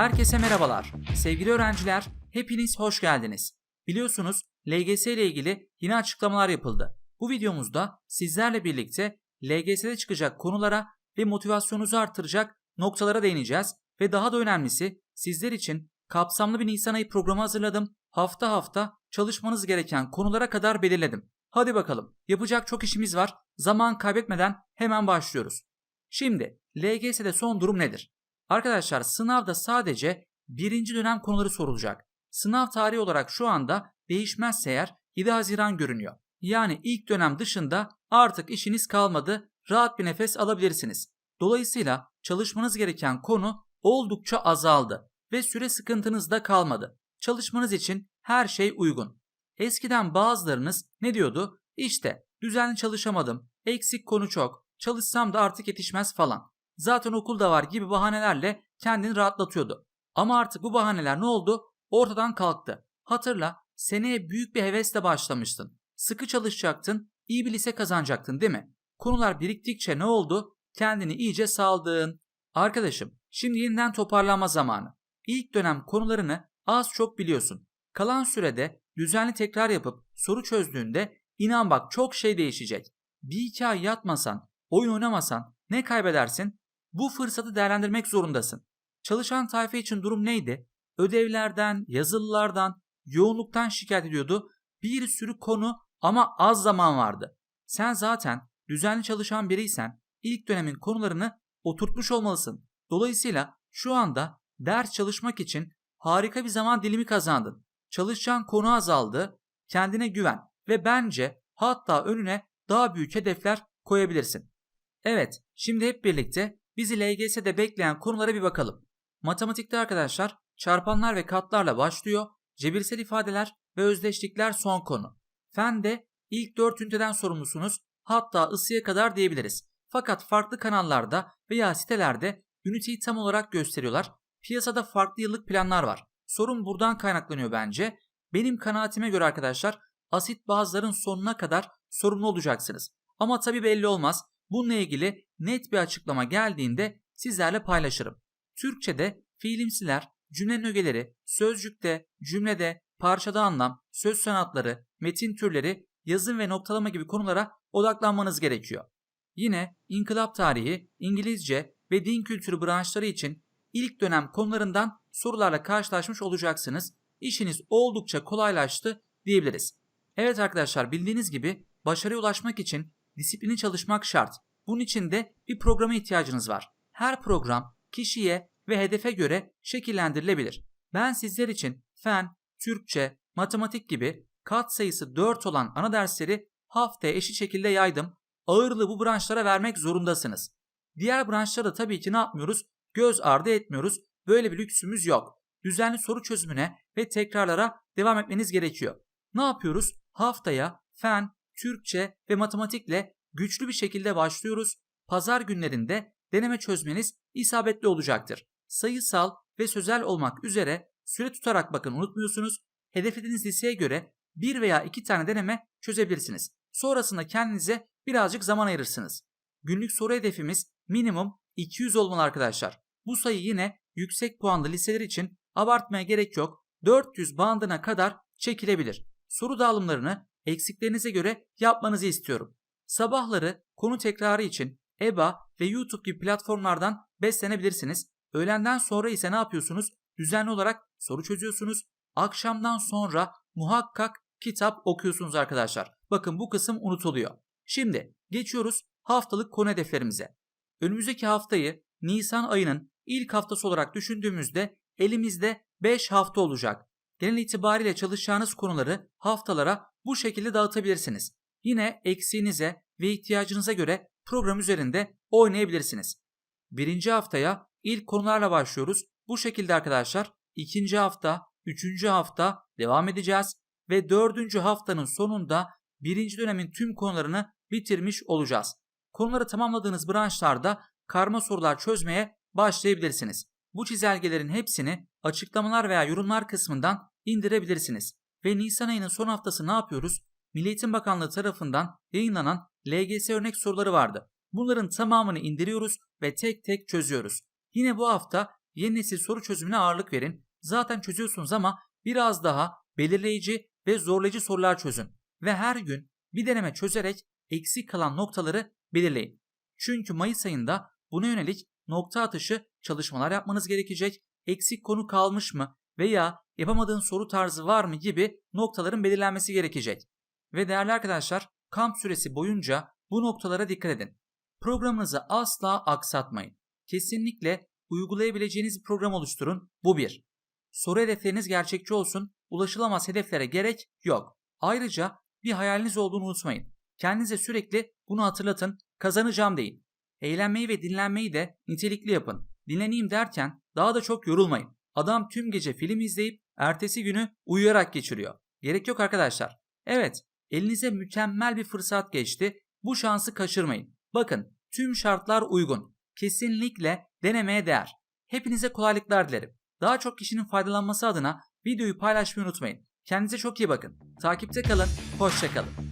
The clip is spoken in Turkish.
Herkese merhabalar. Sevgili öğrenciler, hepiniz hoş geldiniz. Biliyorsunuz LGS ile ilgili yine açıklamalar yapıldı. Bu videomuzda sizlerle birlikte LGS'de çıkacak konulara ve motivasyonunuzu artıracak noktalara değineceğiz ve daha da önemlisi sizler için kapsamlı bir Nisan ayı programı hazırladım. Hafta hafta çalışmanız gereken konulara kadar belirledim. Hadi bakalım. Yapacak çok işimiz var. Zaman kaybetmeden hemen başlıyoruz. Şimdi LGS'de son durum nedir? Arkadaşlar sınavda sadece birinci dönem konuları sorulacak. Sınav tarihi olarak şu anda değişmezse eğer 7 Haziran görünüyor. Yani ilk dönem dışında artık işiniz kalmadı, rahat bir nefes alabilirsiniz. Dolayısıyla çalışmanız gereken konu oldukça azaldı ve süre sıkıntınız da kalmadı. Çalışmanız için her şey uygun. Eskiden bazılarınız ne diyordu? İşte düzenli çalışamadım, eksik konu çok, çalışsam da artık yetişmez falan. Zaten okulda var gibi bahanelerle kendini rahatlatıyordu. Ama artık bu bahaneler ne oldu? Ortadan kalktı. Hatırla, seneye büyük bir hevesle başlamıştın. Sıkı çalışacaktın, iyi bir lise kazanacaktın değil mi? Konular biriktikçe ne oldu? Kendini iyice saldın. Arkadaşım, şimdi yeniden toparlanma zamanı. İlk dönem konularını az çok biliyorsun. Kalan sürede düzenli tekrar yapıp soru çözdüğünde inan bak çok şey değişecek. Bir iki ay yatmasan, oyun oynamasan ne kaybedersin? Bu fırsatı değerlendirmek zorundasın. Çalışan tayfa için durum neydi? Ödevlerden, yazılılardan, yoğunluktan şikayet ediyordu. Bir sürü konu ama az zaman vardı. Sen zaten düzenli çalışan biriysen ilk dönemin konularını oturtmuş olmalısın. Dolayısıyla şu anda ders çalışmak için harika bir zaman dilimi kazandın. Çalışacağın konu azaldı, kendine güven ve bence hatta önüne daha büyük hedefler koyabilirsin. Evet, şimdi hep birlikte bizi LGS'de bekleyen konulara bir bakalım. Matematikte arkadaşlar çarpanlar ve katlarla başlıyor, cebirsel ifadeler ve özdeşlikler son konu. Fende ilk 4 üniteden sorumlusunuz, hatta ısıya kadar diyebiliriz. Fakat farklı kanallarda veya sitelerde üniteyi tam olarak gösteriyorlar. Piyasada farklı yıllık planlar var. Sorun buradan kaynaklanıyor bence. Benim kanaatime göre arkadaşlar asit bazların sonuna kadar sorumlu olacaksınız. Ama tabi belli olmaz. Bununla ilgili net bir açıklama geldiğinde sizlerle paylaşırım. Türkçe'de fiilimsiler, cümlenin ögeleri, sözcükte, cümlede, parçada anlam, söz sanatları, metin türleri, yazım ve noktalama gibi konulara odaklanmanız gerekiyor. Yine inkılap tarihi, İngilizce ve din kültürü branşları için ilk dönem konularından sorularla karşılaşmış olacaksınız. İşiniz oldukça kolaylaştı diyebiliriz. Evet arkadaşlar bildiğiniz gibi başarıya ulaşmak için disiplini çalışmak şart. Bunun için de bir programa ihtiyacınız var. Her program kişiye ve hedefe göre şekillendirilebilir. Ben sizler için fen, Türkçe, matematik gibi kat sayısı 4 olan ana dersleri haftaya eşit şekilde yaydım. Ağırlığı bu branşlara vermek zorundasınız. Diğer branşlarda tabii ki ne yapmıyoruz? Göz ardı etmiyoruz. Böyle bir lüksümüz yok. Düzenli soru çözümüne ve tekrarlara devam etmeniz gerekiyor. Ne yapıyoruz? Haftaya fen, Türkçe ve matematikle güçlü bir şekilde başlıyoruz. Pazar günlerinde deneme çözmeniz isabetli olacaktır. Sayısal ve sözel olmak üzere süre tutarak bakın unutmuyorsunuz. Hedeflediğiniz liseye göre bir veya iki tane deneme çözebilirsiniz. Sonrasında kendinize birazcık zaman ayırırsınız. Günlük soru hedefimiz minimum 200 olmalı arkadaşlar. Bu sayı yine yüksek puanlı liseler için abartmaya gerek yok. 400 bandına kadar çekilebilir. Soru dağılımlarını eksiklerinize göre yapmanızı istiyorum. Sabahları konu tekrarı için EBA ve YouTube gibi platformlardan beslenebilirsiniz. Öğlenden sonra ise ne yapıyorsunuz? Düzenli olarak soru çözüyorsunuz. Akşamdan sonra muhakkak kitap okuyorsunuz arkadaşlar. Bakın bu kısım unutuluyor. Şimdi geçiyoruz haftalık konu hedeflerimize. Önümüzdeki haftayı Nisan ayının ilk haftası olarak düşündüğümüzde elimizde 5 hafta olacak. Genel itibariyle çalışacağınız konuları haftalara bu şekilde dağıtabilirsiniz. Yine eksiğinize ve ihtiyacınıza göre program üzerinde oynayabilirsiniz. Birinci haftaya ilk konularla başlıyoruz. Bu şekilde arkadaşlar ikinci hafta, üçüncü hafta devam edeceğiz ve dördüncü haftanın sonunda birinci dönemin tüm konularını bitirmiş olacağız. Konuları tamamladığınız branşlarda karma sorular çözmeye başlayabilirsiniz. Bu çizelgelerin hepsini açıklamalar veya yorumlar kısmından indirebilirsiniz. Ve Nisan ayının son haftası ne yapıyoruz? Milli Eğitim Bakanlığı tarafından yayınlanan LGS örnek soruları vardı. Bunların tamamını indiriyoruz ve tek tek çözüyoruz. Yine bu hafta yeni nesil soru çözümüne ağırlık verin. Zaten çözüyorsunuz ama biraz daha belirleyici ve zorlayıcı sorular çözün. Ve her gün bir deneme çözerek eksik kalan noktaları belirleyin. Çünkü Mayıs ayında buna yönelik nokta atışı çalışmalar yapmanız gerekecek. Eksik konu kalmış mı veya yapamadığın soru tarzı var mı gibi noktaların belirlenmesi gerekecek. Ve değerli arkadaşlar kamp süresi boyunca bu noktalara dikkat edin. Programınızı asla aksatmayın. Kesinlikle uygulayabileceğiniz bir program oluşturun. Bu bir. Soru hedefleriniz gerçekçi olsun. Ulaşılamaz hedeflere gerek yok. Ayrıca bir hayaliniz olduğunu unutmayın. Kendinize sürekli bunu hatırlatın. Kazanacağım deyin. Eğlenmeyi ve dinlenmeyi de nitelikli yapın. Dinleneyim derken daha da çok yorulmayın. Adam tüm gece film izleyip ertesi günü uyuyarak geçiriyor. Gerek yok arkadaşlar. Evet, elinize mükemmel bir fırsat geçti. Bu şansı kaçırmayın. Bakın, tüm şartlar uygun. Kesinlikle denemeye değer. Hepinize kolaylıklar dilerim. Daha çok kişinin faydalanması adına videoyu paylaşmayı unutmayın. Kendinize çok iyi bakın. Takipte kalın, hoşça kalın.